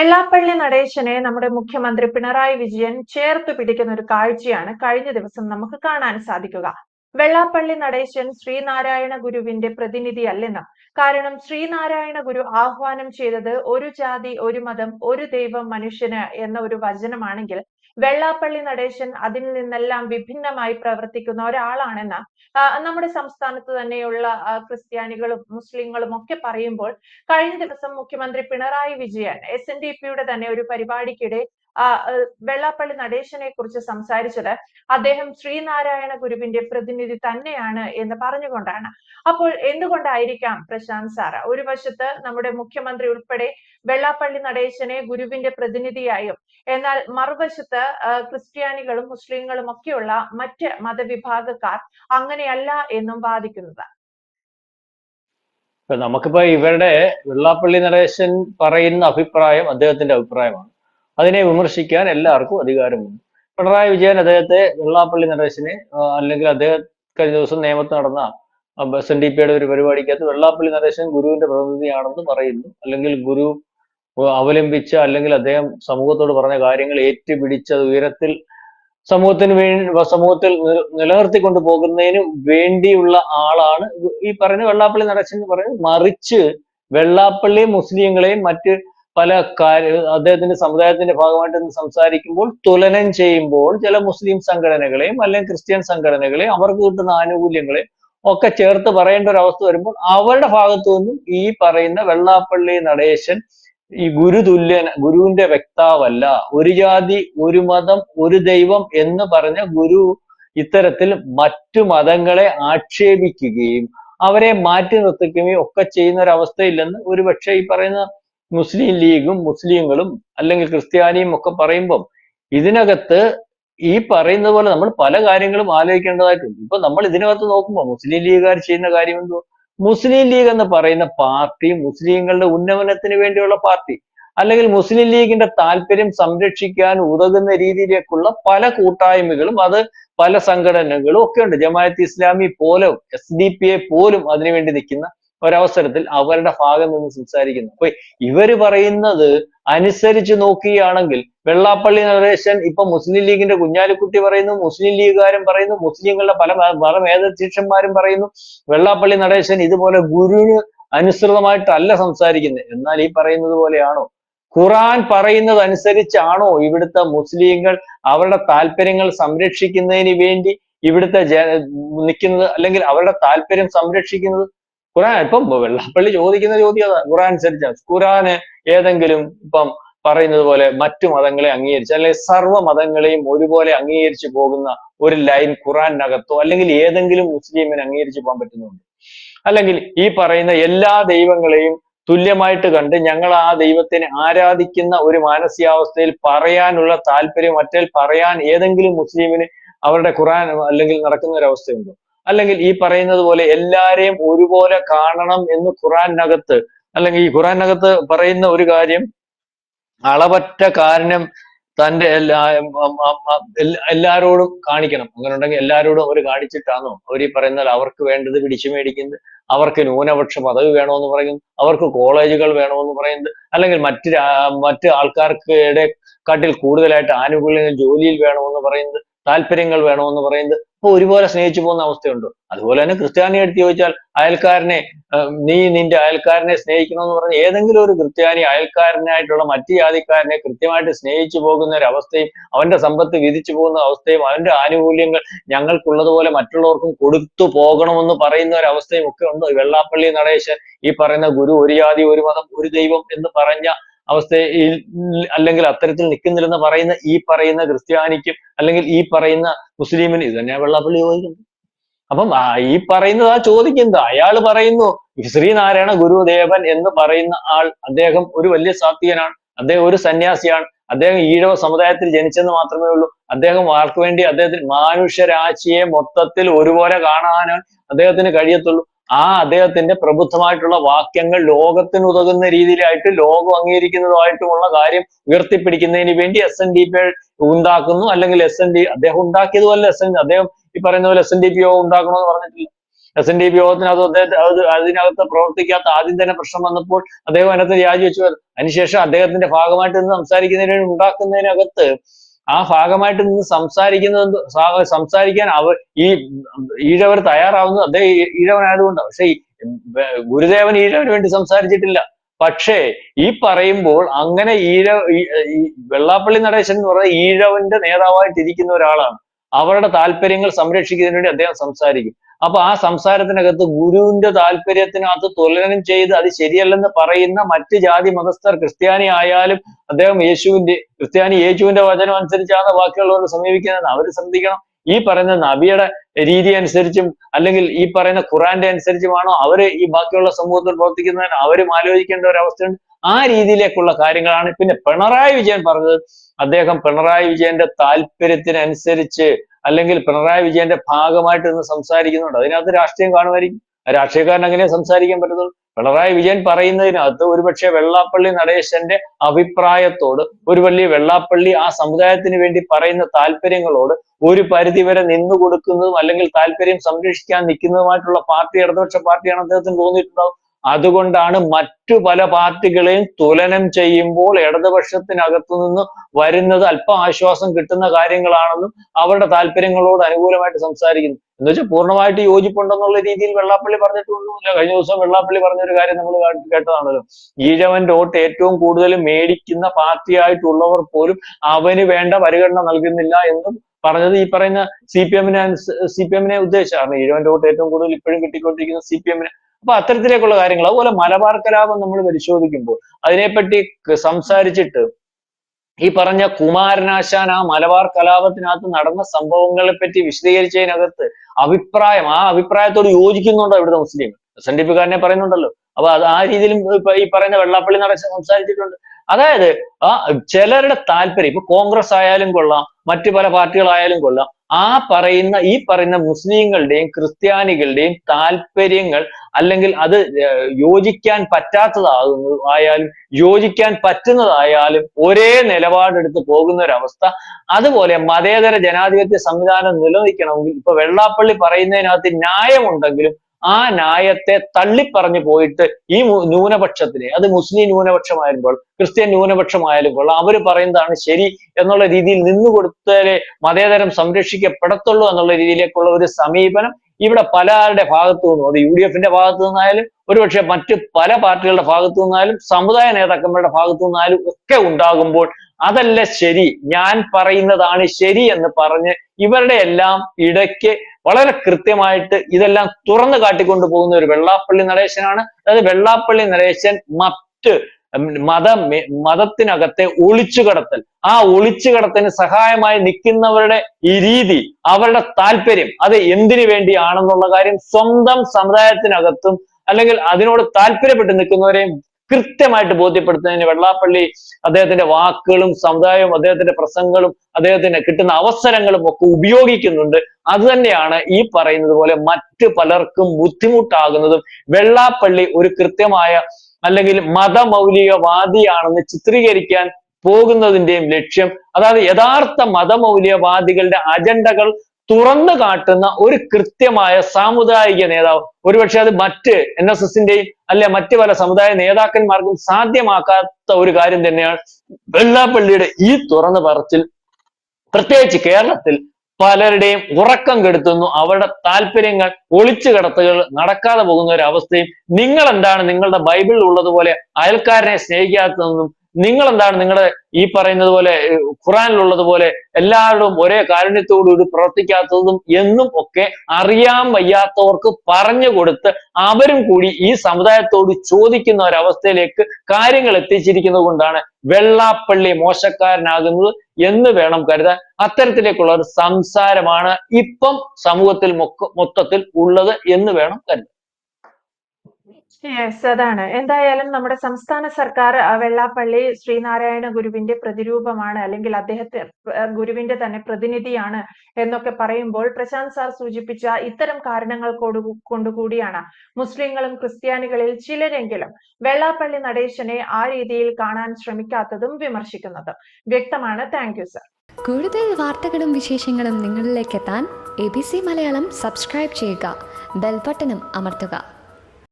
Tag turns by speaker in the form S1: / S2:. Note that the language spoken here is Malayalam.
S1: വെള്ളാപ്പള്ളി നടേശനെ നമ്മുടെ മുഖ്യമന്ത്രി പിണറായി വിജയൻ ചേർത്ത് പിടിക്കുന്ന ഒരു കാഴ്ചയാണ് കഴിഞ്ഞ ദിവസം നമുക്ക് കാണാൻ സാധിക്കുക. വെള്ളാപ്പള്ളി നടേശൻ ശ്രീനാരായണ ഗുരുവിന്റെ പ്രതിനിധിയല്ലെന്നും കാരണം ശ്രീനാരായണ ഗുരു ആഹ്വാനം ചെയ്തത് ഒരു ജാതി ഒരു മതം ഒരു ദൈവം മനുഷ്യന് എന്ന ഒരു വചനമാണെങ്കിൽ വെള്ളാപ്പള്ളി നടേശൻ അതിൽ നിന്നെല്ലാം വിഭിന്നമായി പ്രവർത്തിക്കുന്ന ഒരാളാണെന്ന് നമ്മുടെ സംസ്ഥാനത്ത് തന്നെയുള്ള ക്രിസ്ത്യാനികളും മുസ്ലിങ്ങളും ഒക്കെ പറയുമ്പോൾ കഴിഞ്ഞ ദിവസം മുഖ്യമന്ത്രി Pinarayi Vijayan S N D പിയുടെ തന്നെ ഒരു പരിപാടിക്കിടെ വെള്ളാപ്പള്ളി നടേശനെ കുറിച്ച് സംസാരിച്ചത് അദ്ദേഹം ശ്രീനാരായണ ഗുരുവിന്റെ പ്രതിനിധി തന്നെയാണ് എന്ന് പറഞ്ഞുകൊണ്ടാണ്. അപ്പോൾ എന്തുകൊണ്ടായിരിക്കാം പ്രശാന്ത് സാർ ഒരു വശത്ത് നമ്മുടെ മുഖ്യമന്ത്രി ഉൾപ്പെടെ വെള്ളാപ്പള്ളി നടേശനെ ഗുരുവിന്റെ പ്രതിനിധിയായും എന്നാൽ മറുവശത്ത് ക്രിസ്ത്യാനികളും മുസ്ലിങ്ങളും ഒക്കെയുള്ള മറ്റ് മതവിഭാഗക്കാർ അങ്ങനെയല്ല എന്നും വാദിക്കുന്നത്.
S2: നമുക്കിപ്പോ ഇവരുടെ വെള്ളാപ്പള്ളി നടേശൻ പറയുന്ന അഭിപ്രായം അദ്ദേഹത്തിന്റെ അഭിപ്രായമാണ്. അതിനെ വിമർശിക്കാൻ എല്ലാവർക്കും അധികാരമുണ്ട്. പിണറായി വിജയൻ അദ്ദേഹത്തെ വെള്ളാപ്പള്ളി നടേശനെ അല്ലെങ്കിൽ അദ്ദേഹം കഴിഞ്ഞ ദിവസം നേമത്ത് നടന്ന എസ് എൻ ഡി പിയുടെ ഒരു പരിപാടിക്കകത്ത് വെള്ളാപ്പള്ളി നടേശൻ ഗുരുവിന്റെ പ്രതിനിധിയാണെന്ന് പറയുന്നു. അല്ലെങ്കിൽ ഗുരു അവലംബിച്ച അല്ലെങ്കിൽ അദ്ദേഹം സമൂഹത്തോട് പറഞ്ഞ കാര്യങ്ങൾ ഏറ്റുപിടിച്ച ഉയരത്തിൽ സമൂഹത്തിന് വേണ്ടി സമൂഹത്തിൽ നില- നിലനിർത്തിക്കൊണ്ട് പോകുന്നതിന് വേണ്ടിയുള്ള ആളാണ്. ഈ പറയുന്ന വെള്ളാപ്പള്ളി നടേശൻ എന്ന് പറയുന്നത് മറിച്ച് വെള്ളാപ്പള്ളി മുസ്ലിങ്ങളെയും മറ്റ് പല കാര്യ അദ്ദേഹത്തിന്റെ സമുദായത്തിന്റെ ഭാഗമായിട്ട് സംസാരിക്കുമ്പോൾ തുലനം ചെയ്യുമ്പോൾ ചില മുസ്ലിം സംഘടനകളെയും അല്ലെങ്കിൽ ക്രിസ്ത്യൻ സംഘടനകളെയും അവർക്ക് കിട്ടുന്ന ആനുകൂല്യങ്ങളെ ഒക്കെ ചേർത്ത് പറയേണ്ട ഒരു അവസ്ഥ വരുമ്പോൾ അവരുടെ ഭാഗത്തു നിന്നും ഈ പറയുന്ന വെള്ളാപ്പള്ളി നടേശൻ ഈ ഗുരു തുല്യൻ ഗുരുവിന്റെ വ്യക്താവല്ല. ഒരു ജാതി ഒരു മതം ഒരു ദൈവം എന്ന് പറഞ്ഞ ഗുരു ഇത്തരത്തിൽ മറ്റു മതങ്ങളെ ആക്ഷേപിക്കുകയും അവരെ മാറ്റി നിർത്തിക്കുകയും ഒക്കെ ചെയ്യുന്ന ഒരു അവസ്ഥയില്ലെന്ന് ഒരുപക്ഷെ ഈ പറയുന്ന മുസ്ലിം ലീഗും മുസ്ലിങ്ങളും അല്ലെങ്കിൽ ക്രിസ്ത്യാനിയും ഒക്കെ പറയുമ്പം ഇതിനകത്ത് ഈ പറയുന്ന പോലെ നമ്മൾ പല കാര്യങ്ങളും ആലോചിക്കേണ്ടതായിട്ടുണ്ട്. ഇപ്പൊ നമ്മൾ ഇതിനകത്ത് നോക്കുമ്പോൾ മുസ്ലിം ലീഗുകാർ ചെയ്യുന്ന കാര്യം എന്തോ മുസ്ലിം ലീഗ് എന്ന് പറയുന്ന പാർട്ടി മുസ്ലിങ്ങളുടെ ഉന്നമനത്തിന് വേണ്ടിയുള്ള പാർട്ടി അല്ലെങ്കിൽ മുസ്ലിം ലീഗിന്റെ താല്പര്യം സംരക്ഷിക്കാൻ ഉതകുന്ന രീതിയിലേക്കുള്ള പല കൂട്ടായ്മകളും അത് പല സംഘടനകളും ഒക്കെ ഉണ്ട്. ജമാഅത്ത് ഇസ്ലാമി പോലും എസ് ഡി പി എ പോലും അതിനുവേണ്ടി നിൽക്കുന്ന ഒരവസരത്തിൽ അവരുടെ ഭാഗം നിന്ന് സംസാരിക്കുന്നു. അപ്പൊ ഇവർ പറയുന്നത് അനുസരിച്ച് നോക്കുകയാണെങ്കിൽ വെള്ളാപ്പള്ളി നടേശൻ ഇപ്പൊ മുസ്ലിം ലീഗിന്റെ കുഞ്ഞാലിക്കുട്ടി പറയുന്നു മുസ്ലിം ലീഗുകാരും പറയുന്നു മുസ്ലിങ്ങളുടെ പല പല മേധശിഷ്യന്മാരും പറയുന്നു വെള്ളാപ്പള്ളി നടേശൻ ഇതുപോലെ ഗുരുവിന് അനുസൃതമായിട്ടല്ല സംസാരിക്കുന്നത്. എന്നാൽ ഈ പറയുന്നത് പോലെയാണോ? ഖുറാൻ പറയുന്നത് അനുസരിച്ചാണോ ഇവിടുത്തെ മുസ്ലിങ്ങൾ അവരുടെ താല്പര്യങ്ങൾ സംരക്ഷിക്കുന്നതിന് വേണ്ടി ഇവിടുത്തെ ജ നിൽക്കുന്നത് അല്ലെങ്കിൽ അവരുടെ താല്പര്യം സംരക്ഷിക്കുന്നത്? ഖുറാൻ ഇപ്പം വെള്ളാപ്പള്ളി ചോദിക്കുന്ന ചോദ്യം അതാ. ഖുറാൻ അനുസരിച്ചാണ്. ഖുറാന് ഏതെങ്കിലും ഇപ്പം പറയുന്നത് പോലെ മറ്റു മതങ്ങളെ അംഗീകരിച്ച് അല്ലെങ്കിൽ സർവ മതങ്ങളെയും ഒരുപോലെ അംഗീകരിച്ച് പോകുന്ന ഒരു ലൈൻ ഖുറാനകത്തോ അല്ലെങ്കിൽ ഏതെങ്കിലും മുസ്ലിമിന് അംഗീകരിച്ച് പോകാൻ പറ്റുന്നുണ്ട്. അല്ലെങ്കിൽ ഈ പറയുന്ന എല്ലാ ദൈവങ്ങളെയും തുല്യമായിട്ട് കണ്ട് ഞങ്ങൾ ആ ദൈവത്തിനെ ആരാധിക്കുന്ന ഒരു മാനസികാവസ്ഥയിൽ പറയാനുള്ള താല്പര്യം മറ്റേ പറയാൻ ഏതെങ്കിലും മുസ്ലിമിന് അവരുടെ ഖുറാൻ അല്ലെങ്കിൽ നടക്കുന്ന ഒരു അവസ്ഥയുണ്ടോ? അല്ലെങ്കിൽ ഈ പറയുന്നത് പോലെ എല്ലാരെയും ഒരുപോലെ കാണണം എന്ന് ഖുറാനകത്ത് അല്ലെങ്കിൽ ഈ ഖുറാനകത്ത് പറയുന്ന ഒരു കാര്യം അളവറ്റ കാരണം തന്റെ എല്ലാ എല്ലാരോടും കാണിക്കണം. അങ്ങനെ ഉണ്ടെങ്കിൽ എല്ലാരോടും അവർ കാണിച്ചിട്ടാണോ? അവർ ഈ പറയുന്നാൽ അവർക്ക് വേണ്ടത് പിടിച്ചു മേടിക്കുന്നത് അവർക്ക് ന്യൂനപക്ഷ പദവി വേണമെന്ന് പറയുന്നു അവർക്ക് കോളേജുകൾ വേണമെന്ന് പറയുന്നത് അല്ലെങ്കിൽ മറ്റു മറ്റു മറ്റ് ആൾക്കാർക്ക് കാട്ടിൽ കൂടുതലായിട്ട് ആനുകൂല്യങ്ങൾ ജോലിയിൽ വേണമെന്ന് പറയുന്നത് താല്പര്യങ്ങൾ വേണമെന്ന് പറയുന്നത് അപ്പൊ ഒരുപോലെ സ്നേഹിച്ചു പോകുന്ന അവസ്ഥയുണ്ട്. അതുപോലെ തന്നെ ക്രിസ്ത്യാനി എടുത്ത് ചോദിച്ചാൽ അയൽക്കാരനെ നീ നിന്റെ അയൽക്കാരനെ സ്നേഹിക്കണമെന്ന് പറഞ്ഞ ഏതെങ്കിലും ഒരു ക്രിസ്ത്യാനി അയൽക്കാരനായിട്ടുള്ള മറ്റു ജാതിക്കാരനെ കൃത്യമായിട്ട് സ്നേഹിച്ചു പോകുന്ന ഒരു അവസ്ഥയും അവന്റെ സമ്പത്ത് വിധിച്ചു പോകുന്ന അവസ്ഥയും അവന്റെ ആനുകൂല്യങ്ങൾ ഞങ്ങൾക്കുള്ളതുപോലെ മറ്റുള്ളവർക്കും കൊടുത്തു പോകണമെന്ന് പറയുന്ന ഒരു അവസ്ഥയും ഒക്കെ ഉണ്ട്. വെള്ളാപ്പള്ളി നടേശൻ ഈ പറയുന്ന ഗുരു ഒരു ജാതി ഒരു മതം ഒരു ദൈവം എന്ന് പറഞ്ഞ അവസ്ഥയിൽ അല്ലെങ്കിൽ അത്തരത്തിൽ നിൽക്കുന്നില്ലെന്ന് പറയുന്ന ഈ പറയുന്ന ക്രിസ്ത്യാനിക്കും അല്ലെങ്കിൽ ഈ പറയുന്ന മുസ്ലിമിന് ഇത് തന്നെയാണ് വെള്ളാപ്പള്ളി ചോദിക്കുന്നത് അപ്പം ഈ പറയുന്നത് ആ ചോദിക്കുന്നത് അയാൾ പറയുന്നു ശ്രീനാരായണ ഗുരുദേവൻ എന്ന് പറയുന്ന ആൾ അദ്ദേഹം ഒരു വലിയ സാത്വികനാണ് അദ്ദേഹം ഒരു സന്യാസിയാണ് അദ്ദേഹം ഈഴവ സമുദായത്തിൽ ജനിച്ചെന്ന് മാത്രമേ ഉള്ളൂ അദ്ദേഹം ആർക്ക് വേണ്ടി അദ്ദേഹത്തിന് മനുഷ്യരാശിയെ മൊത്തത്തിൽ ഒരുപോലെ കാണാനാണ് അദ്ദേഹത്തിന് കഴിയത്തുള്ളൂ. ആ അദ്ദേഹത്തിന്റെ പ്രബുദ്ധമായിട്ടുള്ള വാക്യങ്ങൾ ലോകത്തിന് ഉതകുന്ന രീതിയിലായിട്ട് ലോകം അംഗീകരിക്കുന്നതുമായിട്ടുമുള്ള കാര്യം ഉയർത്തിപ്പിടിക്കുന്നതിന് വേണ്ടി എസ് എൻ ഡി പി ഉണ്ടാക്കുന്നു. അല്ലെങ്കിൽ എസ് എൻ ഡി അദ്ദേഹം ഉണ്ടാക്കിയതുമല്ല എസ് എൻ അദ്ദേഹം ഈ പറയുന്ന പോലെ എസ് എൻ ഡി പി ഉണ്ടാക്കണമെന്ന് പറഞ്ഞിട്ടില്ല. എസ് എൻ ഡി പി യോഗത്തിനകത്ത് അദ്ദേഹത്തെ അത് അതിനകത്ത് പ്രവർത്തിക്കാത്ത ആദ്യം തന്നെ പ്രശ്നം വന്നപ്പോൾ അദ്ദേഹം അതിനകത്ത് രാജിവെച്ചു. അതിനുശേഷം അദ്ദേഹത്തിന്റെ ഭാഗമായിട്ട് നിന്ന് സംസാരിക്കുന്നതിന് ഉണ്ടാക്കുന്നതിനകത്ത് ആ ഭാഗമായിട്ട് നിന്ന് സംസാരിക്കുന്നത് സംസാരിക്കാൻ അവർ ഈ ഈഴവർ തയ്യാറാവുന്നത് അതേ ഈഴവനായതുകൊണ്ടാണ്. പക്ഷെ ഗുരുദേവൻ ഈഴവന് വേണ്ടി സംസാരിച്ചിട്ടില്ല. പക്ഷേ ഈ പറയുമ്പോൾ അങ്ങനെ ഈഴ വെള്ളാപ്പള്ളി നടേശൻ എന്ന് പറയുന്നത് ഈഴവന്റെ നേതാവായിട്ട് ഇരിക്കുന്ന ഒരാളാണ്. അവരുടെ താല്പര്യങ്ങൾ സംരക്ഷിക്കുന്നതിന് വേണ്ടി അദ്ദേഹം സംസാരിക്കും. അപ്പൊ ആ സംസാരത്തിനകത്ത് ഗുരുവിന്റെ താല്പര്യത്തിനകത്ത് തുലനം ചെയ്ത് അത് ശരിയല്ലെന്ന് പറയുന്ന മറ്റ് ജാതി മതസ്ഥർ ക്രിസ്ത്യാനി ആയാലും അദ്ദേഹം യേശുവിന്റെ ക്രിസ്ത്യാനി യേശുവിന്റെ വചനം അനുസരിച്ചാണ് ബാക്കിയുള്ളവർ സമീപിക്കുന്നത്. അവർ ശ്രദ്ധിക്കണം. ഈ പറയുന്ന നബിയുടെ രീതി അനുസരിച്ചും അല്ലെങ്കിൽ ഈ പറയുന്ന ഖുറാന്റെ അനുസരിച്ചുമാണോ അവർ ഈ ബാക്കിയുള്ള സമൂഹത്തിൽ പ്രവർത്തിക്കുന്നതിന് അവരും ആലോചിക്കേണ്ട ഒരു അവസ്ഥയുണ്ട്. ആ രീതിയിലേക്കുള്ള കാര്യങ്ങളാണ്. പിന്നെ പിണറായി വിജയൻ പറഞ്ഞത്. അദ്ദേഹം പിണറായി വിജയന്റെ താല്പര്യത്തിനനുസരിച്ച് അല്ലെങ്കിൽ പിണറായി വിജയന്റെ ഭാഗമായിട്ട് നിന്ന് സംസാരിക്കുന്നുണ്ട്. അതിനകത്ത് രാഷ്ട്രീയം കാണുമായിരിക്കും. രാഷ്ട്രീയക്കാരൻ അങ്ങനെ സംസാരിക്കാൻ പറ്റത്തുള്ളൂ. പിണറായി വിജയൻ പറയുന്നതിനകത്ത് ഒരുപക്ഷെ വെള്ളാപ്പള്ളി നടേശന്റെ അഭിപ്രായത്തോട് ഒരു വലിയ വെള്ളാപ്പള്ളി ആ സമുദായത്തിന് വേണ്ടി പറയുന്ന താല്പര്യങ്ങളോട് ഒരു പരിധി വരെ നിന്നു കൊടുക്കുന്നതും അല്ലെങ്കിൽ താല്പര്യം സംരക്ഷിക്കാൻ നിൽക്കുന്നതുമായിട്ടുള്ള പാർട്ടി ഇടതുപക്ഷ പാർട്ടിയാണ് അദ്ദേഹത്തിന് തോന്നിയിട്ടുണ്ടാവും. അതുകൊണ്ടാണ് മറ്റു പല പാർട്ടികളെയും തുലനം ചെയ്യുമ്പോൾ ഇടതുപക്ഷത്തിനകത്തു നിന്ന് വരുന്നത് അല്പം ആശ്വാസം കിട്ടുന്ന കാര്യങ്ങളാണെന്നും അവരുടെ താല്പര്യങ്ങളോട് അനുകൂലമായിട്ട് സംസാരിക്കുന്നു. എന്ന് വെച്ചാൽ പൂർണമായിട്ട് യോജിപ്പുണ്ടെന്നുള്ള രീതിയിൽ വെള്ളാപ്പള്ളി പറഞ്ഞിട്ടൊന്നുമില്ല. കഴിഞ്ഞ ദിവസം വെള്ളാപ്പള്ളി പറഞ്ഞൊരു കാര്യം നമ്മൾ കേട്ടതാണല്ലോ. ഈഴവന്റെ വോട്ട് ഏറ്റവും കൂടുതൽ മേടിക്കുന്ന പാർട്ടിയായിട്ടുള്ളവർ പോലും അവന് വേണ്ട പരിഗണന നൽകുന്നില്ല എന്നും പറഞ്ഞത് ഈ പറയുന്ന സി പി എമ്മിനെ സി പി എമ്മിനെ ഉദ്ദേശിച്ചാണ്. ഈഴവന്റെ വോട്ട് ഏറ്റവും കൂടുതൽ ഇപ്പോഴും കിട്ടിക്കൊണ്ടിരിക്കുന്ന സി പി എമ്മിനെ അപ്പൊ അത്തരത്തിലേക്കുള്ള കാര്യങ്ങൾ. അതുപോലെ മലബാർ കലാപം നമ്മൾ പരിശോധിക്കുമ്പോൾ അതിനെപ്പറ്റി സംസാരിച്ചിട്ട് ഈ പറഞ്ഞ കുമാരനാശാൻ ആ മലബാർ കലാപത്തിനകത്ത് നടന്ന സംഭവങ്ങളെ പറ്റി വിശദീകരിച്ചതിനകത്ത് അഭിപ്രായം ആ അഭിപ്രായത്തോട് യോജിക്കുന്നുണ്ടോ ഇവിടുത്തെ മുസ്ലിം? എൻ പറയുന്നുണ്ടല്ലോ. അപ്പൊ അത് ആ രീതിയിലും ഈ പറയുന്ന വെള്ളാപ്പള്ളി നട സംസാരിച്ചിട്ടുണ്ട്. അതായത് ആ ചിലരുടെ താല്പര്യം ഇപ്പൊ കോൺഗ്രസ് ആയാലും കൊള്ളാം മറ്റു പല പാർട്ടികളായാലും കൊള്ളാം. ആ പറയുന്ന ഈ പറയുന്ന മുസ്ലിങ്ങളുടെയും ക്രിസ്ത്യാനികളുടെയും താല്പര്യങ്ങൾ അല്ലെങ്കിൽ അത് യോജിക്കാൻ പറ്റാത്തതാകുന്നു ആയാലും യോജിക്കാൻ പറ്റുന്നതായാലും ഒരേ നിലപാടെടുത്ത് പോകുന്ന ഒരു അവസ്ഥ അതുപോലെ മതേതര ജനാധിപത്യ സംവിധാനം നിലനിൽക്കണമെങ്കിൽ ഇപ്പൊ വെള്ളാപ്പള്ളി പറയുന്നതിനകത്ത് ന്യായമുണ്ടെങ്കിലും ആ ന്യായത്തെ തള്ളിപ്പറഞ്ഞു പോയിട്ട് ഈ ന്യൂനപക്ഷത്തിനെ അത് മുസ്ലിം ന്യൂനപക്ഷമായിരുമ്പോൾ ക്രിസ്ത്യൻ ന്യൂനപക്ഷമായാലും കൊള്ളാം അവർ പറയുന്നതാണ് ശരി എന്നുള്ള രീതിയിൽ നിന്നുകൊടുത്താലേ മതേതരം സംരക്ഷിക്കപ്പെടത്തുള്ളൂ എന്നുള്ള രീതിയിലേക്കുള്ള ഒരു സമീപനം ഇവിടെ പല ആരുടെ ഭാഗത്തു നിന്നും അത് യു ഡി എഫിന്റെ ഭാഗത്തു നിന്നായാലും ഒരുപക്ഷെ മറ്റ് പല പാർട്ടികളുടെ ഭാഗത്തു നിന്നായാലും സമുദായ നേതാക്കന്മാരുടെ ഭാഗത്തു നിന്നായാലും ഒക്കെ ഉണ്ടാകുമ്പോൾ അതല്ല ശരി? ഞാൻ പറയുന്നതാണ് ശരി എന്ന് പറഞ്ഞ് ഇവരുടെ എല്ലാം ഇടയ്ക്ക് വളരെ കൃത്യമായിട്ട് ഇതെല്ലാം തുറന്നു കാട്ടിക്കൊണ്ടു പോകുന്ന ഒരു വെള്ളാപ്പള്ളി നടേശനാണ്. അതായത് വെള്ളാപ്പള്ളി നടേശൻ മറ്റ് മത മതത്തിനകത്തെ ഒളിച്ചുകടത്തൽ. ആ ഒളിച്ചുകടത്തിന് സഹായമായി നിൽക്കുന്നവരുടെ ഈ രീതി അവരുടെ താല്പര്യം അത് എന്തിനു വേണ്ടിയാണെന്നുള്ള കാര്യം സ്വന്തം സമുദായത്തിനകത്തും അല്ലെങ്കിൽ അതിനോട് താല്പര്യപ്പെട്ട് നിൽക്കുന്നവരെയും കൃത്യമായിട്ട് ബോധ്യപ്പെടുത്തുന്നതിന് വെള്ളാപ്പള്ളി അദ്ദേഹത്തിന്റെ വാക്കുകളും സമുദായവും അദ്ദേഹത്തിന്റെ പ്രസംഗങ്ങളും അദ്ദേഹത്തിന് കിട്ടുന്ന അവസരങ്ങളും ഒക്കെ ഉപയോഗിക്കുന്നുണ്ട്. അത് തന്നെയാണ് ഈ പറയുന്നത് പോലെ മറ്റു പലർക്കും ബുദ്ധിമുട്ടാകുന്നതും വെള്ളാപ്പള്ളി ഒരു കൃത്യമായ അല്ലെങ്കിൽ മതമൗലികവാദിയാണെന്ന് ചിത്രീകരിക്കാൻ പോകുന്നതിന്റെയും ലക്ഷ്യം. അതായത് യഥാർത്ഥ മതമൗലികവാദികളുടെ അജണ്ടകൾ തുറന്നു കാട്ടുന്ന ഒരു കൃത്യമായ സാമുദായിക നേതാവ്. ഒരുപക്ഷെ അത് മറ്റ് എൻ എസ് എസിന്റെയും അല്ലെ മറ്റ് പല സമുദായ നേതാക്കന്മാർക്കും സാധ്യമാക്കാത്ത ഒരു കാര്യം തന്നെയാണ്. വെള്ളാപ്പള്ളിയുടെ ഈ തുറന്നു പറച്ചിൽ പ്രത്യേകിച്ച് കേരളത്തിൽ പലരുടെയും ഉറക്കം കെടുത്തുന്നു. അവരുടെ താല്പര്യങ്ങൾ ഒളിച്ചു കടത്തുകൾ നടക്കാതെ പോകുന്ന ഒരു അവസ്ഥയും നിങ്ങൾ എന്താണ് നിങ്ങളുടെ ബൈബിളിൽ ഉള്ളതുപോലെ അയൽക്കാരനെ സ്നേഹിക്കാത്തതെന്നും നിങ്ങൾ എന്താണ് നിങ്ങളുടെ ഈ പറയുന്നത് പോലെ ഖുറാനിലുള്ളത് പോലെ എല്ലാവരും ഒരേ കാരുണ്യത്തോടുകൂടി പ്രവർത്തിക്കാത്തതും എന്നും ഒക്കെ അറിയാൻ വയ്യാത്തവർക്ക് പറഞ്ഞു കൊടുത്ത് അവരും കൂടി ഈ സമുദായത്തോട് ചോദിക്കുന്ന ഒരവസ്ഥയിലേക്ക് കാര്യങ്ങൾ എത്തിച്ചിരിക്കുന്നത് കൊണ്ടാണ് വെള്ളാപ്പള്ളി മോശക്കാരനാകുന്നത്. എന്ന് വേണം കരുതാൻ. അത്തരത്തിലേക്കുള്ള ഒരു സംസാരമാണ് ഇപ്പം സമൂഹത്തിൽ മൊത്തത്തിൽ ഉള്ളത് എന്ന് വേണം കരുതാൻ.
S1: യെസ് അതാണ്. എന്തായാലും നമ്മുടെ സംസ്ഥാന സർക്കാർ വെള്ളാപ്പള്ളി ശ്രീനാരായണ ഗുരുവിന്റെ പ്രതിരൂപമാണ് അല്ലെങ്കിൽ അദ്ദേഹത്തെ ഗുരുവിന്റെ തന്നെ പ്രതിനിധിയാണ് എന്നൊക്കെ പറയുമ്പോൾ പ്രശാന്ത് സാർ സൂചിപ്പിച്ച ഇത്തരം കാരണങ്ങൾ കൊടു- കൊണ്ടുകൂടിയാണ് മുസ്ലിങ്ങളും ക്രിസ്ത്യാനികളിൽ ചിലരെങ്കിലും വെള്ളാപ്പള്ളി നടേശനെ ആ രീതിയിൽ കാണാൻ ശ്രമിക്കാത്തതും വിമർശിക്കുന്നതും. വ്യക്തമാണ്. Thank you sir.
S3: കൂടുതൽ വാർത്തകളും വിശേഷങ്ങളും നിങ്ങളിലേക്ക് എത്താൻ A B C Malayalam subscribe ചെയ്യുക. ബെൽബട്ടനും അമർത്തുക.